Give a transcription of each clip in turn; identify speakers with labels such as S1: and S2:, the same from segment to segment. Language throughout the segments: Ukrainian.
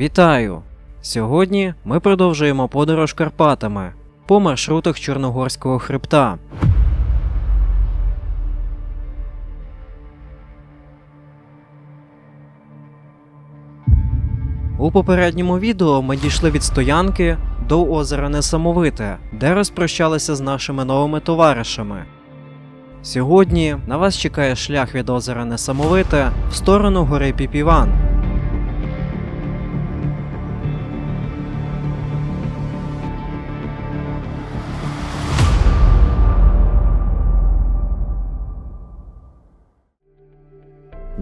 S1: Вітаю! Сьогодні ми продовжуємо подорож Карпатами по маршрутах Чорногорського хребта. У попередньому відео ми дійшли від стоянки до озера Несамовите, де розпрощалися з нашими новими товаришами. Сьогодні на вас чекає шлях від озера Несамовите в сторону гори Піпіван.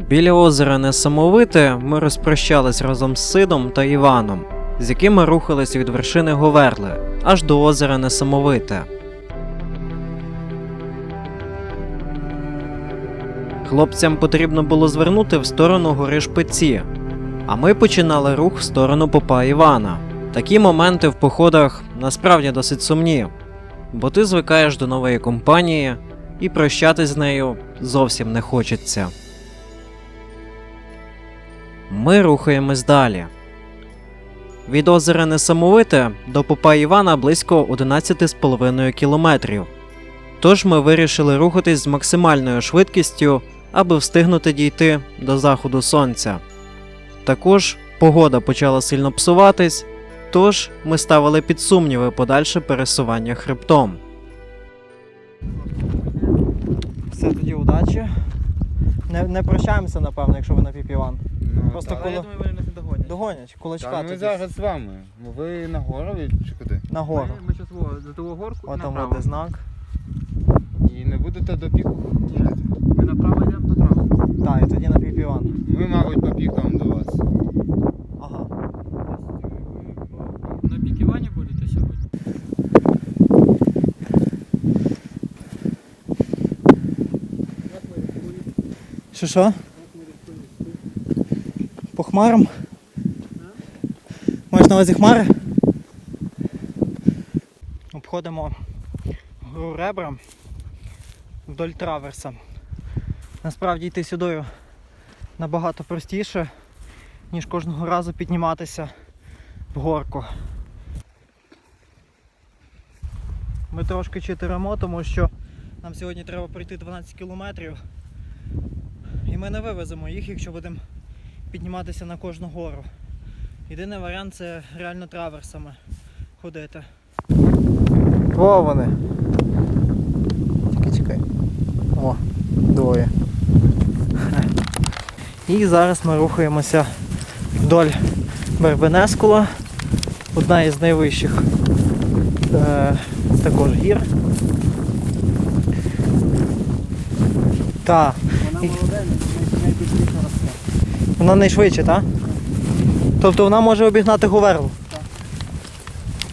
S1: Біля озера Несамовите ми розпрощались разом з Сидом та Іваном, з якими рухались від вершини Говерли аж до озера Несамовите. Хлопцям потрібно було звернути в сторону гори Шпиці, а ми починали рух в сторону попа Івана. Такі моменти в походах насправді досить сумні, бо ти звикаєш до нової компанії і прощатись з нею зовсім не хочеться. Ми рухаємось далі. Від озера Несамовите до Попа Івана близько 11,5 кілометрів. Тож ми вирішили рухатись з максимальною швидкістю, аби встигнути дійти до заходу сонця. Також погода почала сильно псуватись, тож ми ставили під сумніви подальше пересування хребтом.
S2: Все тоді удачі. Не, не прощаємося, напевно, якщо ви на піпіван.
S3: Ну,
S2: Просто
S3: так.
S2: коли-
S4: Я думаю, вони нас не догонять.
S2: Догонять, кулачка
S3: Та ми
S2: тоді
S3: зараз з вами. Ну, Ви на горові чи куди?
S2: нагору.
S4: Ми, ми зараз во, за того горку і
S2: От там
S4: направо.
S2: буде знак.
S3: І не будете до піку їхати?
S4: Ми направо йдемо до трави.
S2: Так, і тоді на піпіван.
S3: Ми, мабуть, по пікам до вас.
S2: Ага.
S4: На піківані будете сьогодні?
S2: Що що? По хмарам? Маєш на увазі хмари? Обходимо гору ребра вдоль траверса. Насправді йти сюди набагато простіше, ніж кожного разу підніматися в горку. Ми трошки читеримо, тому що нам сьогодні треба пройти 12 кілометрів. І ми не вивеземо їх, якщо будемо підніматися на кожну гору. Єдиний варіант це реально траверсами ходити. Во вони. Чекай, чекай. О, двоє. І зараз ми рухаємося вдоль Вербенескула, одна із найвищих е, також гір. Так. І- Вона найшвидше, так? Тобто вона може обігнати Говерлу? Так.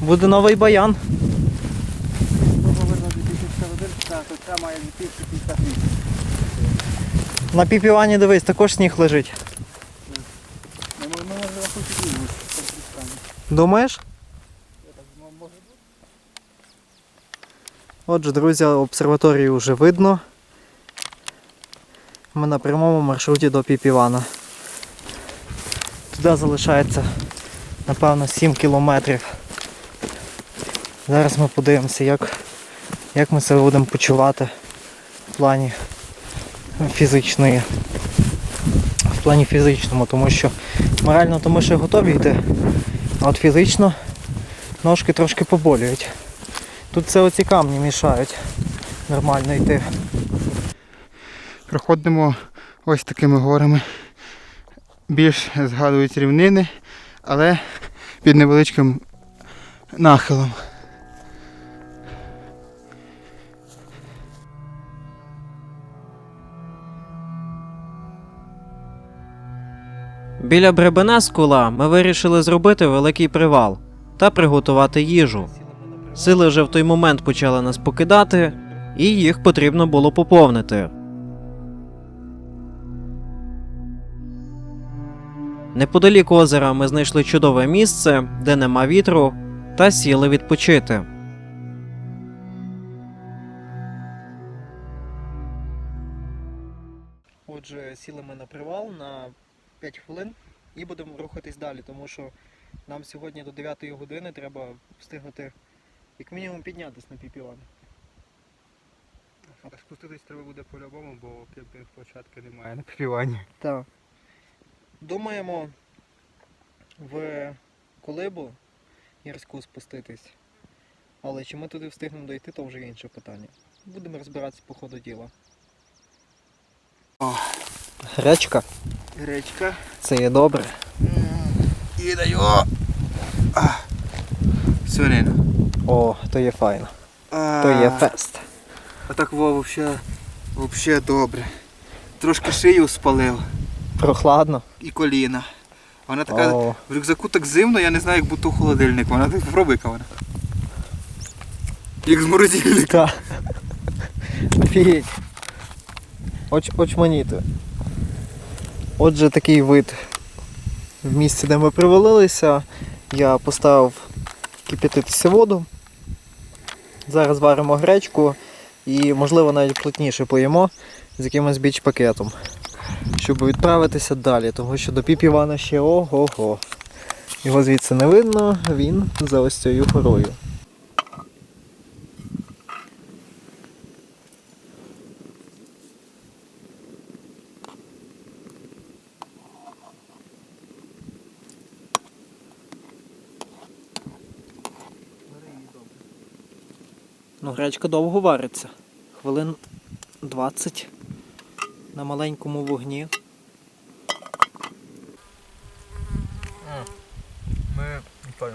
S2: Буде новий баян. На піпівані дивись, також сніг лежить. Думаєш? Отже, друзі, обсерваторію вже видно. Ми на прямому маршруті до Піпівана. Туди залишається, напевно, 7 кілометрів. Зараз ми подивимося, як, як ми себе будемо почувати в плані фізичної. В плані фізичному, тому що морально то ми ще готові йти, а от фізично ножки трошки поболюють. Тут це оці камні мішають нормально йти.
S3: Проходимо ось такими горами. Більш згадують рівнини, але під невеличким нахилом.
S1: Біля Бребенескула ми вирішили зробити великий привал та приготувати їжу. Сили вже в той момент почали нас покидати, і їх потрібно було поповнити. Неподалік озера ми знайшли чудове місце, де нема вітру, та сіли відпочити.
S2: Отже, сіли ми на привал на 5 хвилин. і будемо рухатись далі, тому що нам сьогодні до 9 години треба встигнути як мінімум піднятися на піпіван.
S3: А спуститись треба буде по-любому, бо кемпінг площадки немає на піпівані.
S2: Так. Думаємо в колибу гірську спуститись. Але чи ми туди встигнемо дойти, то вже інше питання. Будемо розбиратися по ходу діла. Гречка.
S3: Гречка.
S2: Це є добре.
S3: І даю. Свинина.
S2: О, то є файно. То є фест.
S3: А так во, вообще добре. Трошки шию спалив
S2: Прохладно.
S3: і коліна. Вона така
S2: О,
S3: в рюкзаку так зимно, я не знаю, як будто холодильник. Вона так попробуй яка вона. Як з морозильника.
S2: Офігеть. Оч, очманіти. Отже, такий вид в місці, де ми привалилися. Я поставив кип'ятитися воду. Зараз варимо гречку і, можливо, навіть плотніше поїмо з якимось біч-пакетом, щоб відправитися далі, тому що до піп Івана ще ого-го. Його звідси не видно, він за ось цією горою. Ну, гречка довго вариться. Хвилин 20 на маленькому вогні.
S3: Ми той,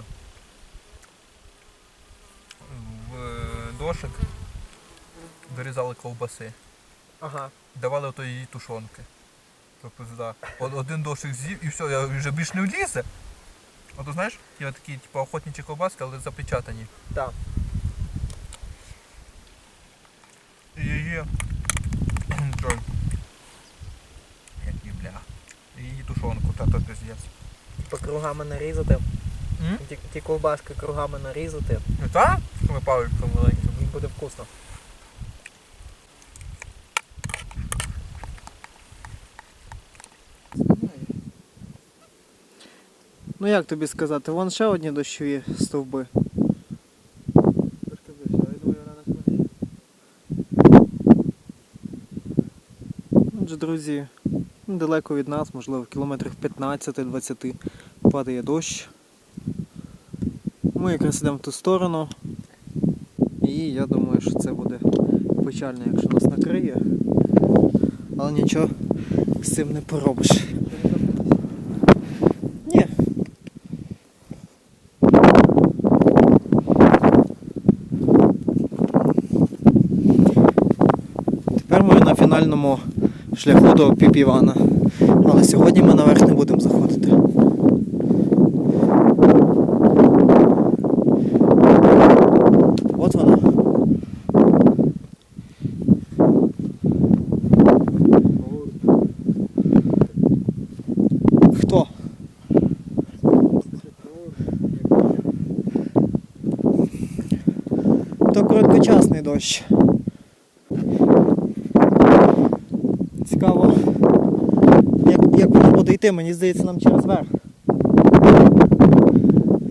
S3: в дошик дорізали ковбаси.
S2: Ага.
S3: Давали ото її тушонки. Тобто да. Од- один дошик з'їв і все, я вже більш не влізе. Ото знаєш, є такі типу, охотничі ковбаски, але запечатані.
S2: Так.
S3: І її. той, Як її, бля. І її тушонку, та то пиздець.
S2: По кругами нарізати.
S3: М?
S2: Ті, ті ковбаски кругами нарізати.
S3: Ну та? З тими паличками маленькими.
S2: І буде вкусно. Ну як тобі сказати, вон ще одні дощові стовби.
S3: Трошки ближче, але я думаю, вона нас.
S2: Отже, друзі, недалеко від нас, можливо, кілометрів 15-20 падає дощ. Ми якраз йдемо в ту сторону. І я думаю, що це буде печально, якщо нас накриє. Але нічого з цим не поробиш. Ні. Тепер ми на фінальному шляху до Піп-Івана. Але сьогодні ми наверх не будемо заходити. От вона. Хто? То короткочасний дощ. Цікаво, як, як воно буде йти, мені здається, нам через верх.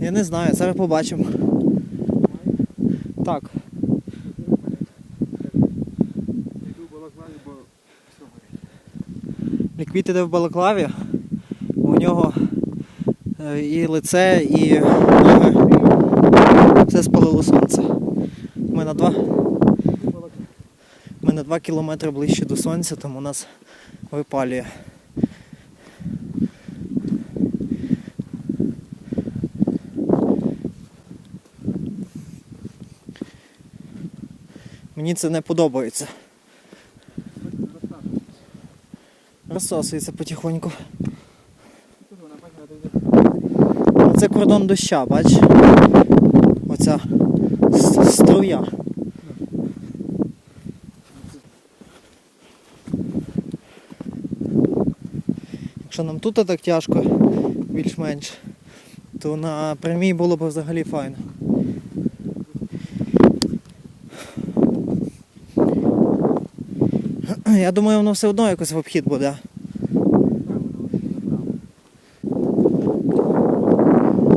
S2: Я не знаю, зараз побачимо. Так. Ліквід іде в балаклаві. У нього е, і лице, і ноги. Все спалило сонце. Ми на два. Ми на 2 кілометри ближче до сонця, тому нас випалює. Мені це не подобається. Розсосується потихоньку. Оце кордон доща, бач? Оця струя. Якщо нам тут так тяжко, більш-менш, то на прямій було б взагалі файно. Я думаю, воно все одно якось в обхід буде.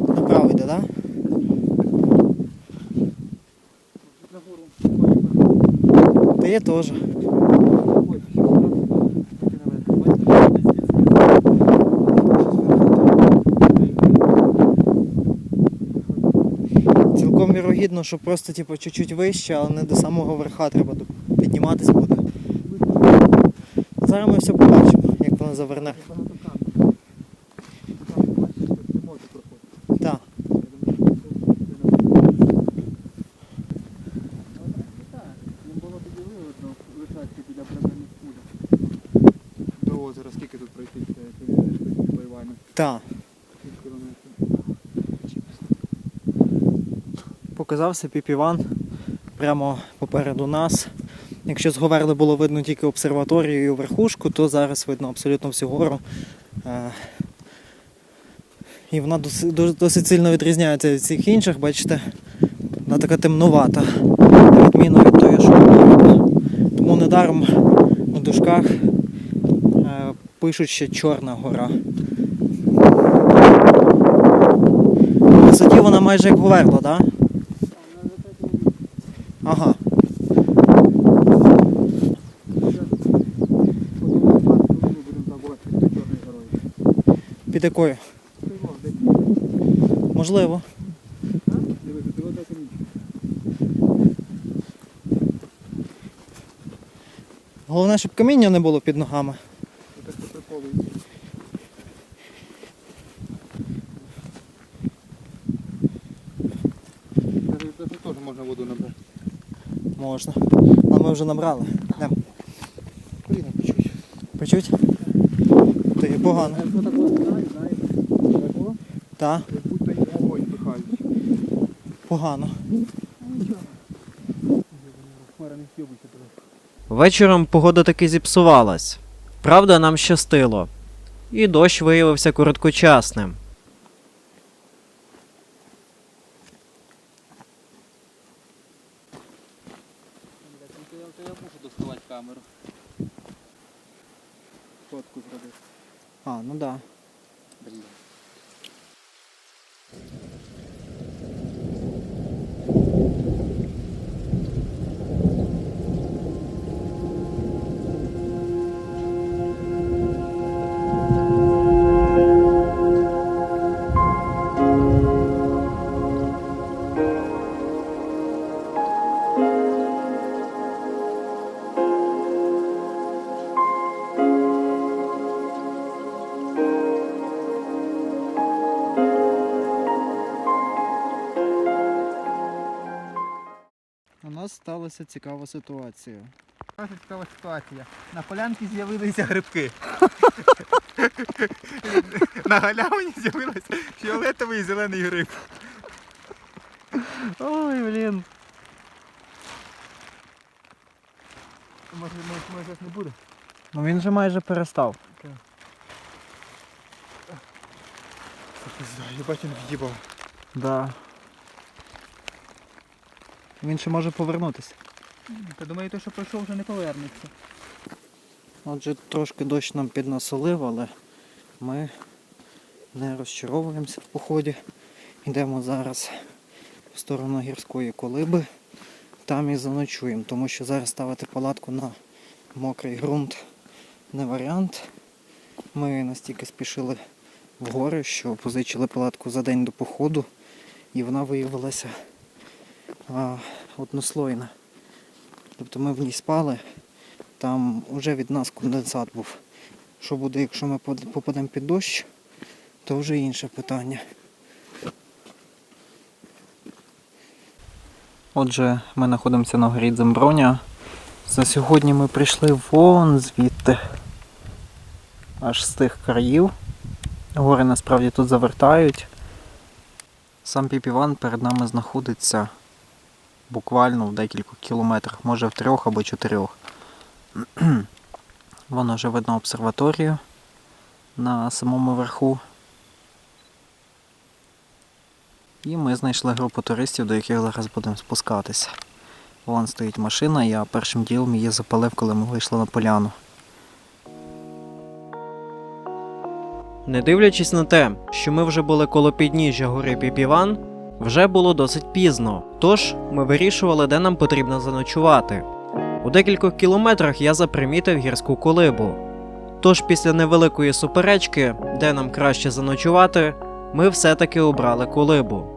S2: Направо йде,
S4: так? Та я теж.
S2: Цілком вірогідно, що просто типу, чуть-чуть вище, але не до самого верха треба підніматися буде. Зараз ми все побачимо, як воно заверне. Так.
S4: До озера, скільки тут пройти, Івану?
S2: Так. Показався піпіван прямо попереду нас. Якщо з Говерли було видно тільки обсерваторію і верхушку, то зараз видно абсолютно всю гору. Е, І вона дос- дос- досить сильно відрізняється від всіх інших, бачите, вона така темнувата, на відміну від тої, що. Тому недаром у дужках е, пишуть ще Чорна гора. Висоті вона майже як Говерла, так? Ага. Під якою? Можливо. Головне, щоб каміння не було під ногами.
S4: Теж можна воду набрати.
S2: Можна. Але ми вже набрали. Йдем.
S4: Коліна почуть.
S2: Почуть? То є погано.
S4: Так
S2: погано.
S1: Вечором погода таки зіпсувалась. Правда, нам щастило. І дощ виявився короткочасним.
S4: Я мушу доставати камеру. Фотку зробити.
S2: А, ну. Да.
S4: Блін.
S2: Нас сталася цікава ситуація.
S3: Наша цікава ситуація. На полянці з'явилися грибки. На галявині з'явився фіолетовий і зелений гриб.
S2: Ой, блін.
S3: Може, може, може не буде?
S2: Ну він же майже перестав.
S3: Я бачу, не в'їбав.
S2: Да. Він ще може повернутися.
S3: Та думаю, той, що пройшов, вже не повернеться.
S2: Отже, трошки дощ нам піднасолив, але ми не розчаровуємося в поході. Йдемо зараз в сторону гірської колиби. Там і заночуємо, тому що зараз ставити палатку на мокрий ґрунт не варіант. Ми настільки спішили в гори, що позичили палатку за день до походу, і вона виявилася а, однослойна. Тобто ми в ній спали, там вже від нас конденсат був. Що буде, якщо ми попадемо під дощ, то вже інше питання. Отже, ми знаходимося на горі Дземброня. За сьогодні ми прийшли вон звідти. Аж з тих країв. Гори насправді тут завертають. Сам Піпіван перед нами знаходиться буквально в декількох кілометрах, може в трьох або чотирьох. Воно вже видно обсерваторію на самому верху. І ми знайшли групу туристів, до яких зараз будемо спускатися. Вон стоїть машина, я першим ділом її запалив, коли ми вийшли на поляну.
S1: Не дивлячись на те, що ми вже були коло підніжжя гори Піпіван, вже було досить пізно, тож ми вирішували, де нам потрібно заночувати. У декількох кілометрах я запримітив гірську колибу. Тож після невеликої суперечки, де нам краще заночувати, ми все-таки обрали колибу.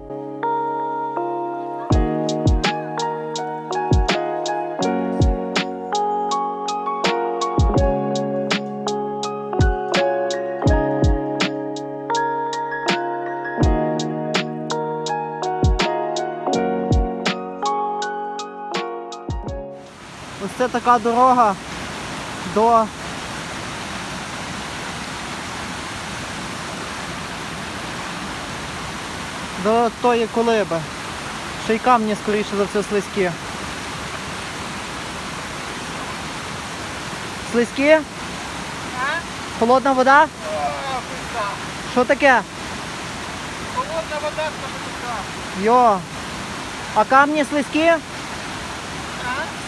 S2: Це така дорога до. До тої колиби. Ще й камні, скоріше за все, слизькі. Слизькі? Холодна вода? Що таке?
S3: Холодна вода з
S2: Йо. А камні слизькі?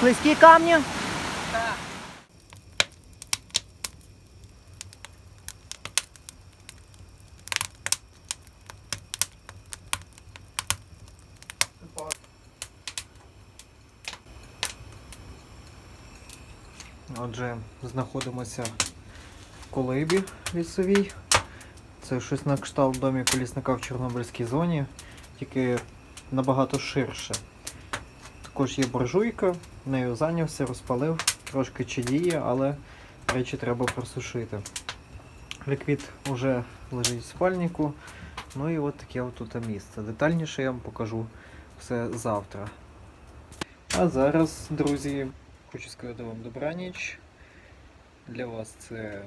S2: Слизькі камні? Отже, знаходимося в колибі лісовій. Це щось на кшталт домі лісника в Чорнобильській зоні, тільки набагато ширше. Також є буржуйка, нею зайнявся, розпалив, трошки чадіє, але речі треба просушити. Ліквід вже лежить в спальнику. Ну і от таке тут місце. Детальніше я вам покажу все завтра. А зараз, друзі, хочу сказати вам добраніч. Для вас це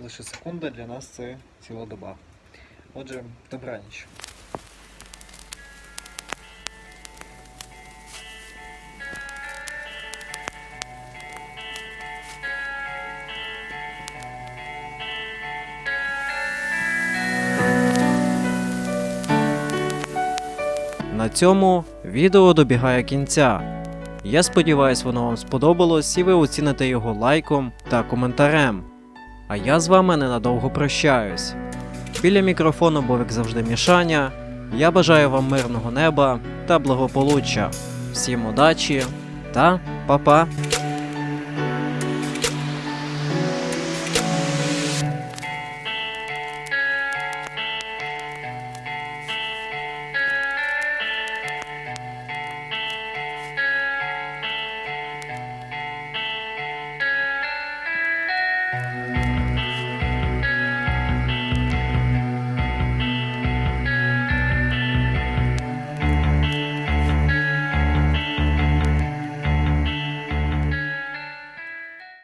S2: лише секунда, для нас це ціла доба. Отже, добраніч.
S1: Цьому відео добігає кінця. Я сподіваюсь, воно вам сподобалось і ви оціните його лайком та коментарем. А я з вами ненадовго прощаюсь. Біля мікрофону був як завжди Мішаня. Я бажаю вам мирного неба та благополуччя. Всім удачі та па-па!